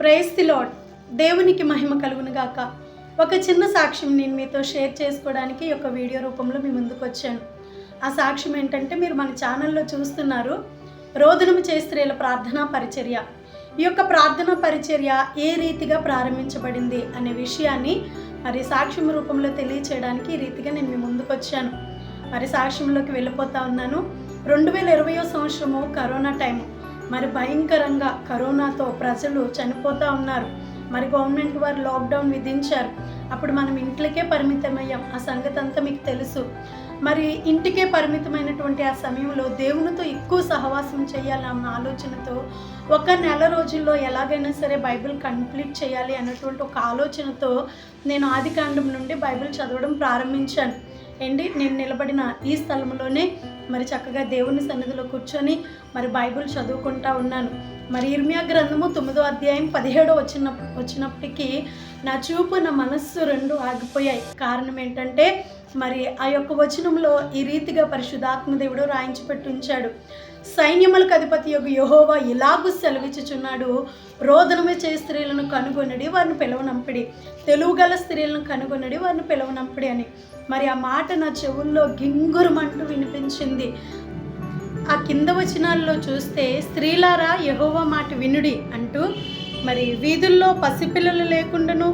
Praise lord దేవునికి మహిమ కలుగునుగాక. ఒక చిన్న సాక్ష్యం నేను మీతో షేర్ చేసుకోవడానికి ఒక వీడియో రూపంలో మీ ముందుకు వచ్చాను. ఆ సాక్ష్యం ఏంటంటే మీరు మన ఛానల్లో చూస్తున్నారు రోదనము చే స్త్రీల ప్రార్థనా పరిచర్య. ఈ యొక్క ప్రార్థనా పరిచర్య ఏ రీతిగా ప్రారంభించబడింది అనే విషయాన్ని మరి సాక్ష్యం రూపంలో తెలియచేయడానికి ఈ రీతిగా నేను మీ ముందుకు వచ్చాను. మరి సాక్ష్యంలోకి వెళ్ళిపోతా ఉన్నాను. రెండు వేల ఇరవయో సంవత్సరము కరోనా టైం మరి భయంకరంగా కరోనాతో ప్రజలు చనిపోతూ ఉన్నారు. మరి గవర్నమెంట్ వారు లాక్డౌన్ విధించారు. అప్పుడు మనం ఇంట్లోకే పరిమితమయ్యాం. ఆ సంగతి అంతా మీకు తెలుసు. మరి ఇంటికే పరిమితమైనటువంటి ఆ సమయంలో దేవునితో ఎక్కువ సహవాసం చేయాలన్న ఆలోచనతో ఒక నెల రోజుల్లో ఎలాగైనా సరే బైబిల్ కంప్లీట్ చేయాలి అన్నటువంటి ఒక ఆలోచనతో నేను ఆది కాండం నుండి బైబిల్ చదవడం ప్రారంభించాను. ఏంటి? నేను నిలబడిన ఈ స్థలంలోనే మరి చక్కగా దేవుని సన్నిధిలో కూర్చొని మరి బైబిల్ చదువుకుంటా ఉన్నాను. మరి ఇర్మియా గ్రంథము తొమ్మిదో అధ్యాయం పదిహేడో వచ్చిన వచ్చినప్పటికీ నా చూపు నా మనస్సు రెండు ఆగిపోయాయి. కారణం ఏంటంటే మరి ఆ యొక్క వచనంలో ఈ రీతిగా పరిశుద్ధాత్మదేవుడు రాయించి పెట్టుంచాడు సైన్యములకు అధిపతి యొక్క యహోవా ఇలాగూ సెలవిచ్చుచున్నాడు? రోదనమే చే స్త్రీలను కనుగొనడి వారిని పిలవనంపిడి. తెలుగుగల స్త్రీలను కనుగొనడి వారిని పిలవనంపిడి అని. మరి ఆ మాట నా చెవుల్లో గింగురమంటూ వినిపించింది. ఆ కింద వచనాల్లో చూస్తే స్త్రీలారా యహోవ మాట వినుడి అంటూ మరి వీధుల్లో పసిపిల్లలు లేకుండాను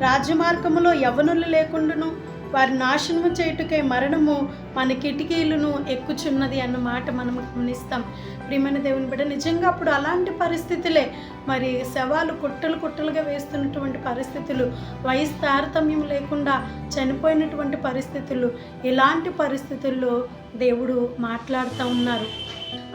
రాజమార్గములో యవనులు లేకుండాను వారి నాశనము చేయుటకై మరణము మన కిటికీలను ఎక్కుచున్నది అన్న మాట మనం గమనిస్తాం. ప్రియమైన దేవుని బిడ్డ నిజంగా అప్పుడు అలాంటి పరిస్థితులే మరి శవాలు కుట్టలు కుట్టలుగా వేస్తున్నటువంటి పరిస్థితులు వయసు తారతమ్యం లేకుండా చనిపోయినటువంటి పరిస్థితులు ఇలాంటి పరిస్థితుల్లో దేవుడు మాట్లాడుతూ ఉన్నారు.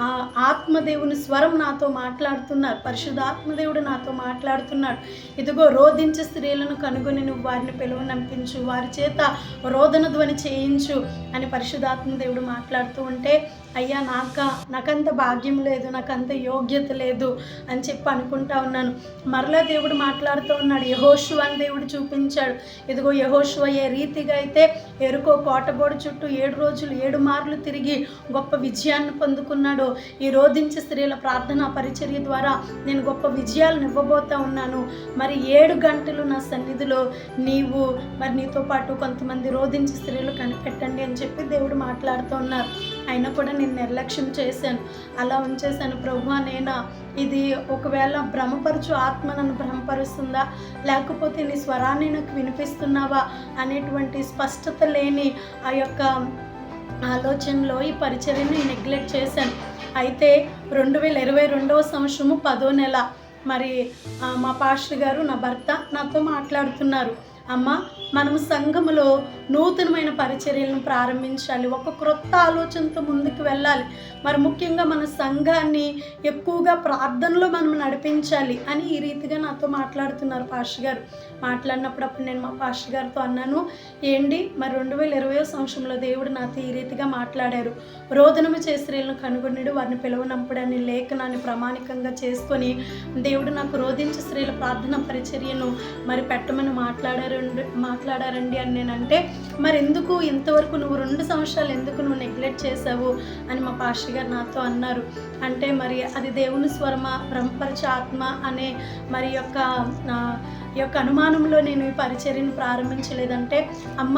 ఆ ఆత్మదేవుని స్వరం నాతో మాట్లాడుతున్నారు. పరిశుద్ధాత్మదేవుడు నాతో మాట్లాడుతున్నాడు. ఇదిగో రోధించే స్త్రీలను కనుగొని నువ్వు వారిని పిలువనంపించు వారి చేత రోదన ధ్వని చేయించు అని పరిశుద్ధాత్మదేవుడు మాట్లాడుతూ ఉంటే అయ్యా నాక నాకంత భాగ్యం లేదు నాకంత యోగ్యత లేదు అని చెప్పి అనుకుంటా ఉన్నాను. మరలా దేవుడు మాట్లాడుతూ ఉన్నాడు. యహోషు అని దేవుడు చూపించాడు. ఇదిగో యహోషువ ఏ రీతిగా అయితే ఎరుకో కోటబోడు చుట్టూ ఏడు రోజులు ఏడు మార్లు తిరిగి గొప్ప విజయాన్ని పొందుకున్నాడు ఈ రోధించే స్త్రీల ప్రార్థన పరిచర్య ద్వారా నేను గొప్ప విజయాలను ఇవ్వబోతా ఉన్నాను. మరి ఏడు గంటలు నా సన్నిధిలో నీవు మరి నీతో పాటు కొంతమంది రోధించే స్త్రీలు కనిపెట్టండి అని చెప్పి దేవుడు మాట్లాడుతూ ఉన్నారు. అయినా కూడా నేను నిర్లక్ష్యం చేశాను. అలా ఉంచేశాను. ప్రభు నేనా? ఇది ఒకవేళ భ్రమపరచు ఆత్మ నన్ను భ్రమపరుస్తుందా? లేకపోతే నీ స్వరాన్ని నాకు వినిపిస్తున్నావా? అనేటువంటి స్పష్టత లేని ఆ యొక్క ఆలోచనలో ఈ పరిచర్యను నెగ్లెక్ట్ చేశాను. అయితే రెండు వేల ఇరవై రెండవ సంవత్సరము పదో నెల. మరి మా పాస్టర్ గారు నా భర్త నాతో మాట్లాడుతున్నారు. అమ్మ మనము సంఘములో నూతనమైన పరిచర్యలను ప్రారంభించాలి. ఒక క్రొత్త ఆలోచనతో ముందుకు వెళ్ళాలి. మరి ముఖ్యంగా మన సంఘాన్ని ఎక్కువగా ప్రార్థనలో మనం నడిపించాలి అని ఈ రీతిగా నాతో మాట్లాడుతున్నారు పాష గారు. మాట్లాడినప్పుడు అప్పుడు నేను మా పాష గారితో అన్నాను ఏంటి? మరి రెండు వేల ఇరవై సంవత్సరంలో దేవుడు నాతో ఈ రీతిగా మాట్లాడారు. రోదనము చేస్త్రీలను కనుగొనిడు వారిని పిలవనప్పుడని లేఖనాన్ని ప్రామాణికంగా చేసుకొని దేవుడు నాకు రోధించే స్త్రీల ప్రార్థన పరిచర్యను మరి పెట్టమని మాట్లాడారు. మాట్లాడారండి అని నేనంటే మరి ఎందుకు ఇంతవరకు నువ్వు రెండు సంవత్సరాలు ఎందుకు నువ్వు నెగ్లెక్ట్ చేసావు అని మా పాస్టర్ గారు నాతో అన్నారు. అంటే మరి అది దేవుని స్వరమ బ్రహ్మపరచ ఆత్మ అనే మరి యొక్క ఈ యొక్క అనుమానంలో నేను ఈ పరిచర్యను ప్రారంభించలేదంటే అమ్మ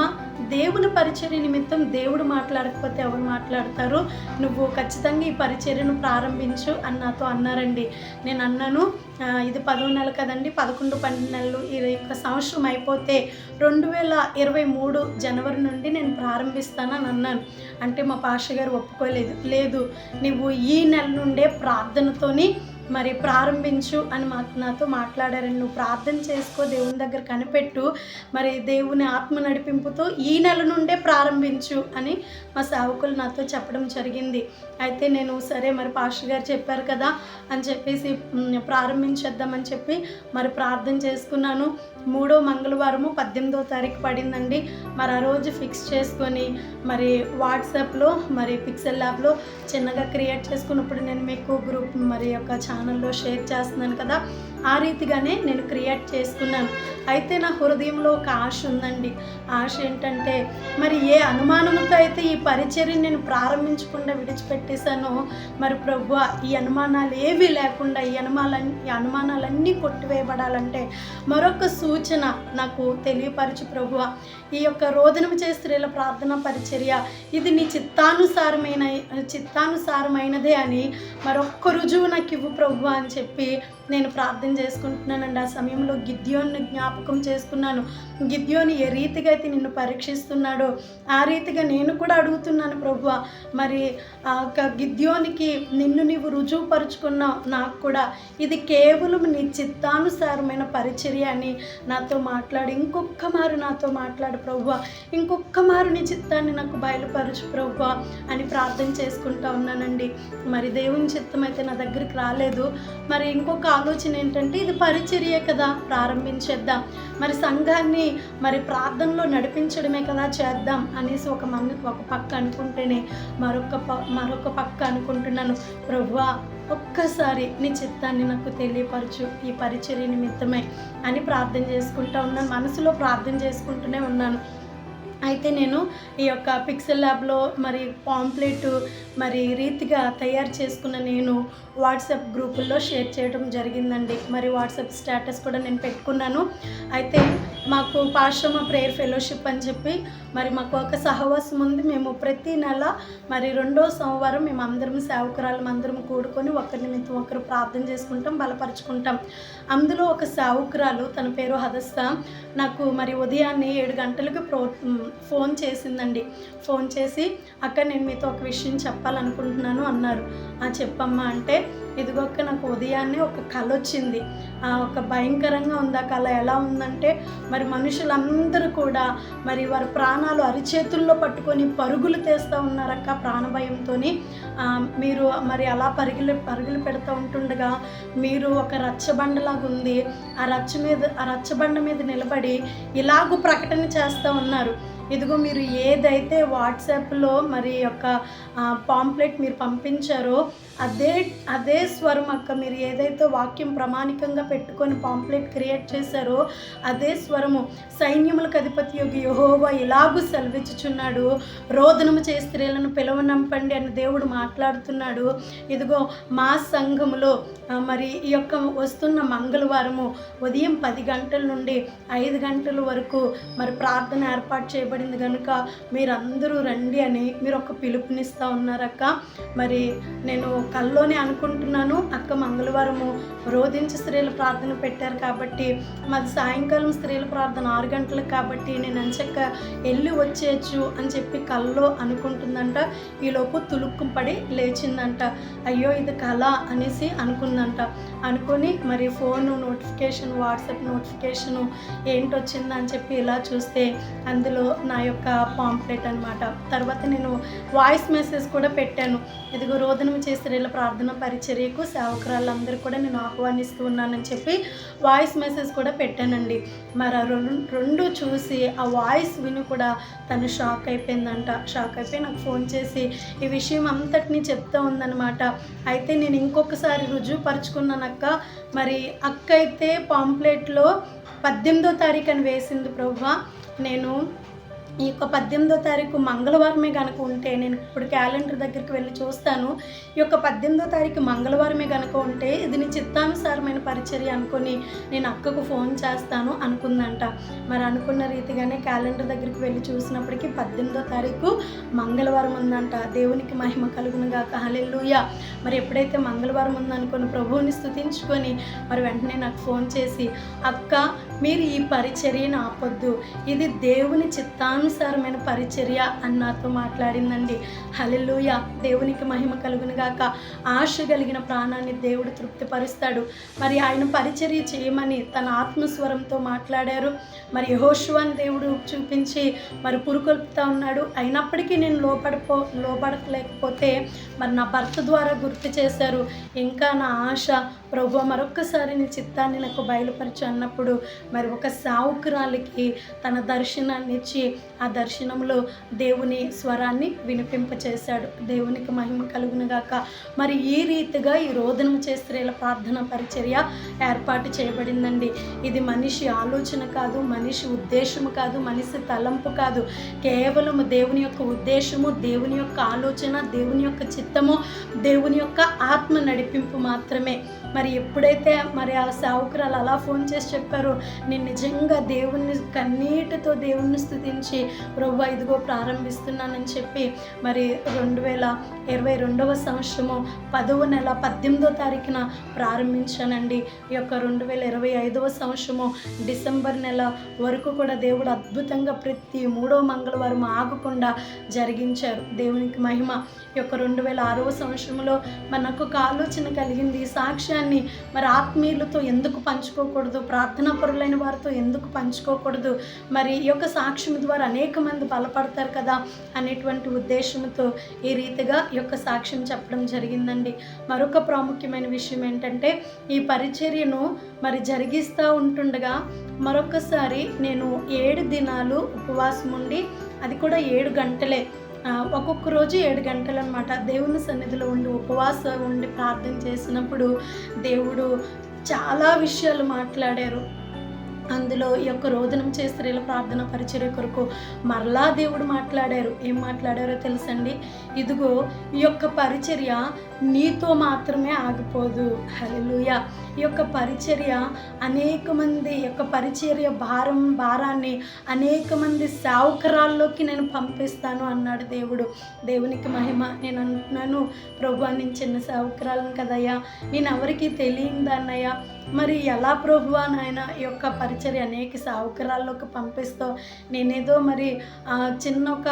దేవుని పరిచర్య నిమిత్తం దేవుడు మాట్లాడకపోతే ఎవరు మాట్లాడతారు? నువ్వు ఖచ్చితంగా ఈ పరిచర్యను ప్రారంభించు అని నాతో అన్నారండి. నేను అన్నాను ఇది పదో నెల కదండి పదకొండు పన్నెండు నెలలు ఈ యొక్క సంవత్సరం అయిపోతే రెండు వేల ఇరవై మూడు జనవరి నుండి నేను ప్రారంభిస్తానని అన్నాను. అంటే మా పాష గారు ఒప్పుకోలేదు. లేదు నువ్వు ఈ నెల నుండే ప్రార్థనతోని మరి ప్రారంభించు అని మా నాతో మాట్లాడారని నువ్వు ప్రార్థన చేసుకో దేవుని దగ్గర కనిపెట్టు. మరి దేవుని ఆత్మ నడిపింపుతో ఈ నెల నుండే ప్రారంభించు అని మా సేవకులు నాతో చెప్పడం జరిగింది. అయితే నేను సరే మరి పాస్టర్ గారు చెప్పారు కదా అని చెప్పేసి ప్రారంభించేద్దామని చెప్పి మరి ప్రార్థన చేసుకున్నాను. మూడో మంగళవారము పద్దెనిమిదో తారీఖు పడిందండి. మరి ఆ రోజు ఫిక్స్ చేసుకొని మరి వాట్సాప్లో మరి పిక్సెల్ ల్యాబ్లో చిన్నగా క్రియేట్ చేసుకున్నప్పుడు నేను మీకు గ్రూప్ మరి యొక్క ఛానల్లో షేర్ చేస్తున్నాను కదా ఆ రీతిగానే నేను క్రియేట్ చేసుకున్నాను. అయితే నా హృదయంలో ఒక ఆశ ఉందండి. ఆశ ఏంటంటే మరి ఏ అనుమానంతో అయితే ఈ పరిచర్ని నేను ప్రారంభించకుండా విడిచిపెట్టేశానో మరి ప్రభు ఈ అనుమానాలు ఏవి లేకుండా ఈ అనుమానాలన్నీ ఈ అనుమానాలన్నీ కొట్టివేయబడాలంటే మరొక సూచన నాకు తెలియపరచు ప్రభు. ఈ యొక్క రోదనం చే స్త్రీల ప్రార్థన పరిచర్య ఇది నీ చిత్తానుసారమైన చిత్తానుసారమైనదే అని మరొక్క రుజువు నాకు ఇవ్వు ప్రభు అని చెప్పి నేను ప్రార్థన చేసుకుంటున్నానండి. ఆ సమయంలో గిద్యోన్ని జ్ఞాపకం చేసుకున్నాను. గిద్యోని ఏ రీతిగా అయితే నిన్ను పరీక్షిస్తున్నాడో ఆ రీతిగా నేను కూడా అడుగుతున్నాను ప్రభు మరి ఆ యొక్క గిద్యోనికి నిన్ను నీవు రుజువుపరుచుకున్నావు నాకు కూడా ఇది కేవలం నీ చిత్తానుసారమైన పరిచర్య అని నాతో మాట్లాడు. ఇంకొక మారు నాతో మాట్లాడు ప్రభు ఇంకొక మారు నీ చిత్తాన్ని నాకు బయలుపరచు ప్రభు అని ప్రార్థన చేసుకుంటా ఉన్నానండి. మరి దేవుని చిత్తం అయితే నా దగ్గరికి రాలేదు. మరి ఇంకొక ఆలోచన ఏంటంటే ఇది పరిచర్యే కదా ప్రారంభించేద్దాం. మరి సంఘాన్ని మరి ప్రార్థనలో నడిపించడమే కదా చేద్దాం అనేసి ఒక మన ఒక పక్క అనుకుంటేనే మరొక ప మరొక పక్క అనుకుంటున్నాను. ప్రభువా ఒక్కసారి నీ చిత్తాన్ని నాకు తెలియపరచు. ఈ పరిచర్య నిమిత్తమే అని ప్రార్థన చేసుకుంటా ఉన్నాను. మనసులో ప్రార్థన చేసుకుంటూనే ఉన్నాను. అయితే నేను ఈ యొక్క పిక్సెల్ ల్యాబ్లో మరి పాంప్లెట్ మరి రీతిగా తయారు చేసుకున్న నేను వాట్సాప్ గ్రూపుల్లో షేర్ చేయడం జరిగిందండి. మరి వాట్సాప్ స్టేటస్ కూడా నేను పెట్టుకున్నాను. అయితే మాకు పాశ్రమ ప్రేయర్ ఫెలోషిప్ అని చెప్పి మరి మాకు ఒక సహవాసం ఉంది. మేము ప్రతి నెల మరి రెండో సోమవారం మేము అందరం సేవకురాలం అందరం కూడుకొని ఒకరి నిమిత్తం ఒకరు ప్రార్థన చేసుకుంటాం బలపరుచుకుంటాం. అందులో ఒక సేవకురాలు తన పేరు హదస్త నాకు మరి ఉదయాన్నే ఏడు గంటలకు ప్రో ఫోన్ చేసిందండి. ఫోన్ చేసి అక్క నేను మీతో ఒక విషయం చెప్పాలనుకుంటున్నాను అన్నారు. ఆ చెప్పమ్మా అంటే ఇదిగొక్క నాకు ఉదయాన్నే ఒక కళ వచ్చింది. ఆ ఒక భయంకరంగా ఉంది ఆ కళ ఎలా ఉందంటే మరి మనుషులందరూ కూడా మరి వారి ప్రాణాలు అరిచేతుల్లో పట్టుకొని పరుగులు తీస్తూ ఉన్నారక్క ప్రాణభయంతో మీరు మరి అలా పరుగులు పరుగులు పెడుతూ ఉంటుండగా మీరు ఒక రచ్చబండలాగా ఉంది. ఆ రచ్చ మీద ఆ రచ్చబండ మీద నిలబడి ఇలాగూ ప్రకటన చేస్తూ ఉన్నారు. ఇదిగో మీరు ఏదైతే వాట్సాప్లో మరి యొక్క పాంప్లెట్ మీరు పంపించారో అదే అదే స్వరం అక్క మీరు ఏదైతే వాక్యం ప్రామాణికంగా పెట్టుకొని పాంప్లెట్ క్రియేట్ చేశారో అదే స్వరము. సైన్యములకు అధిపతి యొక్క యహోవా ఇలాగూ సెలవిచ్చుచున్నాడు. రోదనము చే స్త్రీలను పిలవనంపండి అని దేవుడు మాట్లాడుతున్నాడు. ఇదిగో మా సంఘములో మరి ఈ యొక్క వస్తున్న మంగళవారము ఉదయం పది గంటల నుండి ఐదు గంటల వరకు మరి ప్రార్థన ఏర్పాటు చేయబడింది కనుక మీరందరూ రండి అని మీరు ఒక పిలుపునిస్తూ ఉన్నారక్క. మరి నేను కల్లోనే అనుకుంటున్నాను అక్క మంగళవారము రోధించి స్త్రీల ప్రార్థన పెట్టారు కాబట్టి మాది సాయంకాలం స్త్రీల ప్రార్థన ఆరు గంటలకు కాబట్టి నేను అంచక్క వెళ్ళి వచ్చేయచ్చు అని చెప్పి కల్లో అనుకుంటుందంట. ఈలోపు తులుక్కుపడి లేచిందంట. అయ్యో ఇది కళ అనేసి అనుకుందంట అనుకొని మరి ఫోన్ నోటిఫికేషన్ వాట్సాప్ నోటిఫికేషను ఏంటొచ్చిందని చెప్పి ఇలా చూస్తే అందులో నా యొక్క పాంప్లెట్ అనమాట తర్వాత నేను వాయిస్ మెసేజ్ కూడా పెట్టాను. ఇదిగో రోదనం చేసిన ప్రార్థన పరిచర్యకు సేవకురాళ్ళందరూ కూడా నేను ఆహ్వానిస్తూ ఉన్నానని చెప్పి వాయిస్ మెసేజ్ కూడా పెట్టానండి. మరి ఆ రెండు రెండు చూసి ఆ వాయిస్ విని కూడా తను షాక్ అయిపోయిందంట. షాక్ అయిపోయి నాకు ఫోన్ చేసి ఈ విషయం అంతటినీ చెప్తూ ఉందన్నమాట. అయితే నేను ఇంకొకసారి రుజువు పరుచుకున్నానక్క. మరి అక్క అయితే పాంప్లెట్లో పద్దెనిమిదో తారీఖు అని వేసింది ప్రభు. నేను ఈ యొక్క పద్దెనిమిదో తారీఖు మంగళవారమే కనుక ఉంటే నేను ఇప్పుడు క్యాలెండర్ దగ్గరికి వెళ్ళి చూస్తాను. ఈ యొక్క పద్దెనిమిదో తారీఖు మంగళవారమే కనుక ఉంటే ఇది నీ చిత్తానుసారమైన పరిచర్య అనుకొని నేను అక్కకు ఫోన్ చేస్తాను అనుకుందంట. మరి అనుకున్న రీతిగానే క్యాలెండర్ దగ్గరికి వెళ్ళి చూసినప్పటికీ పద్దెనిమిదో తారీఖు మంగళవారం ఉందంట. దేవునికి మహిమ కలుగునుగా హల్లెలూయా. మరి ఎప్పుడైతే మంగళవారం ఉందనుకుని ప్రభువుని స్థుతించుకొని మరి వెంటనే నాకు ఫోన్ చేసి అక్క మీరు ఈ పరిచర్యను ఆపొద్దు. ఇది దేవుని చిత్తానుసారమైన పరిచర్య అని నాతో మాట్లాడిందండి. హలెలుయ దేవునికి మహిమ కలుగును గాక ఆశ కలిగిన ప్రాణాన్ని దేవుడు తృప్తిపరుస్తాడు. మరి ఆయన పరిచర్య చేయమని తన ఆత్మస్వరంతో మాట్లాడారు. మరి యహోశువాన్ దేవుడు చూపించి మరి పురుకొల్పుతా ఉన్నాడు. అయినప్పటికీ నేను లోపడిపో లోపడలేకపోతే మరి నా భర్త ద్వారా గుర్తు చేశారు. ఇంకా నా ఆశ ప్రభు మరొక్కసారి నీ చిత్తాన్ని నాకు బయలుపరచు అన్నప్పుడు మరి ఒక సావుకురాలికి తన దర్శనాన్ని ఇచ్చి ఆ దర్శనంలో దేవుని స్వరాన్ని వినిపింపచేశాడు. దేవునికి మహిమ కలుగునుగాక మరి ఈ రీతిగా ఈ రోదనం చేస్త్రీల ప్రార్థన పరిచర్య ఏర్పాటు చేయబడిందండి. ఇది మనిషి ఆలోచన కాదు మనిషి ఉద్దేశము కాదు మనిషి తలంపు కాదు. కేవలం దేవుని యొక్క ఉద్దేశము దేవుని యొక్క ఆలోచన దేవుని యొక్క చిత్తమో దేవుని యొక్క ఆత్మ నడిపింపు మాత్రమే. మరి ఎప్పుడైతే మరి ఆ సావుకురాలు అలా ఫోన్ చేసి చెప్పారో నేను నిజంగా దేవుణ్ణి కన్నీటితో దేవుణ్ణి స్థుతించి ప్రభు ఇదిగో ప్రారంభిస్తున్నానని చెప్పి మరి రెండు వేల ఇరవై రెండవ సంవత్సరము పదవ నెల పద్దెనిమిదో తారీఖున ప్రారంభించానండి. ఈ యొక్క రెండు వేల ఇరవై ఐదవ సంవత్సరము డిసెంబర్ నెల వరకు కూడా దేవుడు అద్భుతంగా ప్రతి మూడో మంగళవారం ఆగకుండా జరిగించారు. దేవునికి మహిమ. ఈ యొక్క రెండు వేల ఆరవ సంవత్సరంలో మనకు ఒక ఆలోచన కలిగింది. ఈ విషయాన్ని మరి ఆత్మీయులతో ఎందుకు పంచుకోకూడదు? ప్రార్థనా పరులైన వారితో ఎందుకు పంచుకోకూడదు? మరి ఈ యొక్క సాక్ష్యం ద్వారా అనేక మంది బలపడతారు కదా అనేటువంటి ఉద్దేశంతో ఈ రీతిగా ఈ యొక్క సాక్ష్యం చెప్పడం జరిగిందండి. మరొక ప్రాముఖ్యమైన విషయం ఏంటంటే ఈ పరిచర్యను మరి జరిగిస్తూ ఉంటుండగా మరొకసారి నేను ఏడు దినాలు ఉపవాసం ఉండి అది కూడా ఏడు గంటలే ఒక్కొక్క రోజు ఏడు గంటలు అనమాట దేవుని సన్నిధిలో ఉండి ఉపవాసం ఉండి ప్రార్థన చేసినప్పుడు దేవుడు చాలా విషయాలు మాట్లాడారు. అందులో ఈ యొక్క రోదనం చేస్త్రీల ప్రార్థన పరిచర్య కొరకు మరలా దేవుడు మాట్లాడారు. ఏం మాట్లాడారో తెలుసండి? ఇదిగో ఈ యొక్క పరిచర్య నీతో మాత్రమే ఆగిపోదు. హల్లెలూయ. ఈ యొక్క పరిచర్య అనేక మంది ఈ యొక్క పరిచర్య భారం భారాన్ని అనేక మంది సావుకరాల్లోకి నేను పంపిస్తాను అన్నాడు దేవుడు. దేవునికి మహిమ. నేను అంటున్నాను ప్రభు నేను చిన్న సావుకరాలను కదయ్యా. నేను ఎవరికి తెలియదన్నయ్యా మరి ఎలా ప్రభు నాయన ఈ యొక్క పరిచర్య అనేక సావుకరాల్లోకి పంపిస్తూ నేనేదో మరి చిన్న ఒక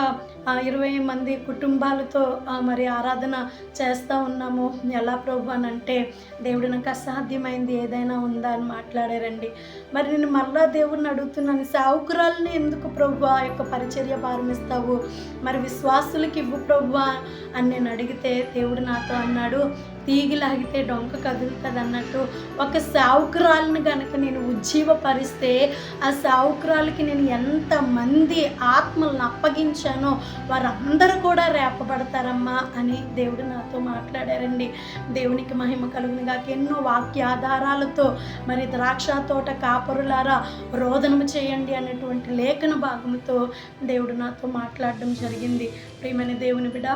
ఇరవై మంది కుటుంబాలతో మరి ఆరాధన చేస్తూ ఉన్నాము. ఎలా ప్రభు అని అంటే దేవుడు నాకు అసాధ్యమైంది ఏదైనా ఉందా అని మాట్లాడారండి. మరి నేను మళ్ళా దేవుడిని అడుగుతున్నాను సావుకురాలని ఎందుకు ప్రభు ఆ యొక్క పరిచర్య ప్రారంభిస్తావు మరి విశ్వాసులకి ఇవ్వు ప్రభు అని నేను అడిగితే దేవుడు నాతో అన్నాడు తీగి లాగితే డొంక కదులుతుంది అన్నట్టు ఒక సావుకురాలను కనుక నేను ఉజ్జీవపరిస్తే ఆ సావుకురాలకి నేను ఎంతమంది ఆత్మలను అప్పగించానో వారందరూ కూడా రేపబడతారమ్మా అని దేవుడు నాతో మాట్లాడారండి. దేవునికి మహిమ కలుగునిగాక ఎన్నో వాక్యాధారాలతో మరి ద్రాక్ష తోట కాపరులారా రోదనము చేయండి అనేటువంటి లేఖన భాగంతో దేవుడు నాతో మాట్లాడడం జరిగింది. ప్రియమైన దేవుని బిడ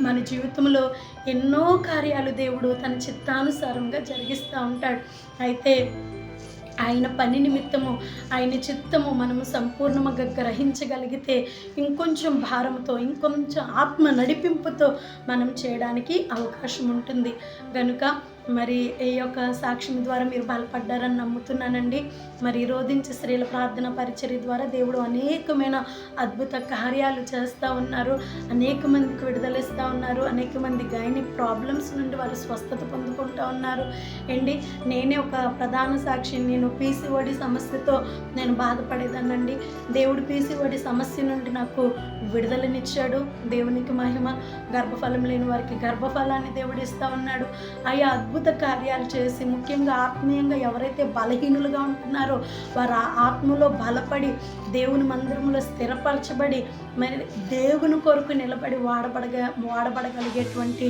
మన జీవితంలో ఎన్నో కార్యాలు దేవుడు తన చిత్తానుసారంగా జరిగిస్తూ ఉంటాడు. అయితే ఆయన పని నిమిత్తము ఆయన చిత్తము మనము సంపూర్ణంగా గ్రహించగలిగితే ఇంకొంచెం భారంతో ఇంకొంచెం ఆత్మ నడిపింపుతో మనం చేయడానికి అవకాశం ఉంటుంది. కనుక మరి ఈ యొక్క సాక్ష్యం ద్వారా మీరు బలపడ్డారని నమ్ముతున్నానండి. మరి రోధించి రోధించే స్త్రీల ప్రార్థన పరిచర్య ద్వారా దేవుడు అనేకమైన అద్భుత కార్యాలు చేస్తూ ఉన్నారు. అనేక మందికి విడుదలిస్తూ ఉన్నారు. అనేక మంది గైని ప్రాబ్లమ్స్ నుండి వారు స్వస్థత పొందుకుంటూ ఉన్నారు. అండి నేనే ఒక ప్రధాన సాక్షి. నేను పీసీఓడి సమస్యతో నేను బాధపడేదానండి దేవుడు పీసీఓడి సమస్య నుండి నాకు విడుదలనిచ్చాడు. దేవునికి మహిమ గర్భఫలం లేని వారికి గర్భఫలాన్ని దేవుడు ఇస్తూ ఉన్నాడు. ఆయా అద్భుత కార్యాలు చేసి ముఖ్యంగా ఆత్మీయంగా ఎవరైతే బలహీనులుగా ఉంటున్నారో వారు ఆత్మలో బలపడి దేవుని మందిరంలో స్థిరపరచబడి మరి దేవుని కొరకు నిలబడి వాడబడగ వాడబడగలిగేటువంటి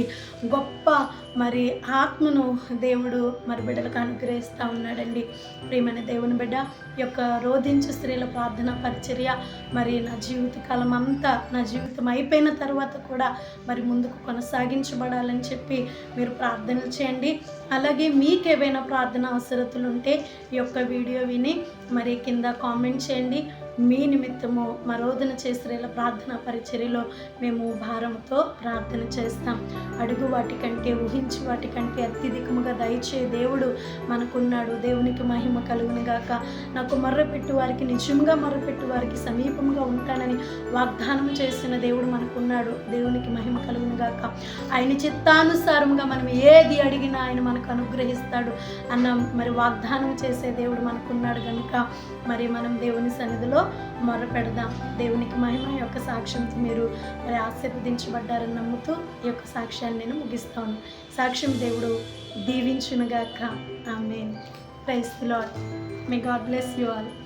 గొప్ప మరి ఆత్మను దేవుడు మరి బిడ్డలకు అనుగ్రహిస్తూ ఉన్నాడండి. ప్రియమైన దేవుని బిడ్డ ఈ యొక్క రోధించు స్త్రీల ప్రార్థన పరిచర్య మరి నా జీవితకాలం అంతా నా జీవితం అయిపోయిన తర్వాత కూడా మరి ముందుకు కొనసాగించబడాలని చెప్పి మీరు ప్రార్థనలు చేయండి. అలాగే మీకు ఏవైనా ప్రార్థన అవసరతలు ఉంటే ఈ యొక్క వీడియో విని మరి కింద కామెంట్ చేయండి. మీ నిమిత్తము మరోదన చేసిన ప్రార్థన పరిచర్యలో మేము భారంతో ప్రార్థన చేస్తాం. అడుగు వాటికంటే ఊహించి వాటికంటే అత్యధికముగా దయచే దేవుడు మనకున్నాడు. దేవునికి మహిమ కలుగును గాక. నాకు మర్రపెట్టు వారికి నిజంగా మర్రపెట్టు వారికి సమీపంగా ఉంటానని వాగ్దానం చేసిన దేవుడు మనకున్నాడు. దేవునికి మహిమ కలుగును గాక. ఆయన చిత్తానుసారంగా మనం ఏది అడిగినా ఆయన మనకు అనుగ్రహిస్తాడు అన్న మరి వాగ్దానం చేసే దేవుడు మనకున్నాడు కనుక మరి మనం దేవుని సన్నిధిలో మొరపెడదాం దేవునికి మహిమ యొక్క సాక్ష్యంతో మీరు మరి ఆశీర్వదించబడ్డారని నమ్ముతూ ఈ యొక్క సాక్ష్యాన్ని నేను ముగిస్తాను. సాక్ష్యం దేవుడు దీవించునుగాక. ఆమె praise Lord may God bless you all.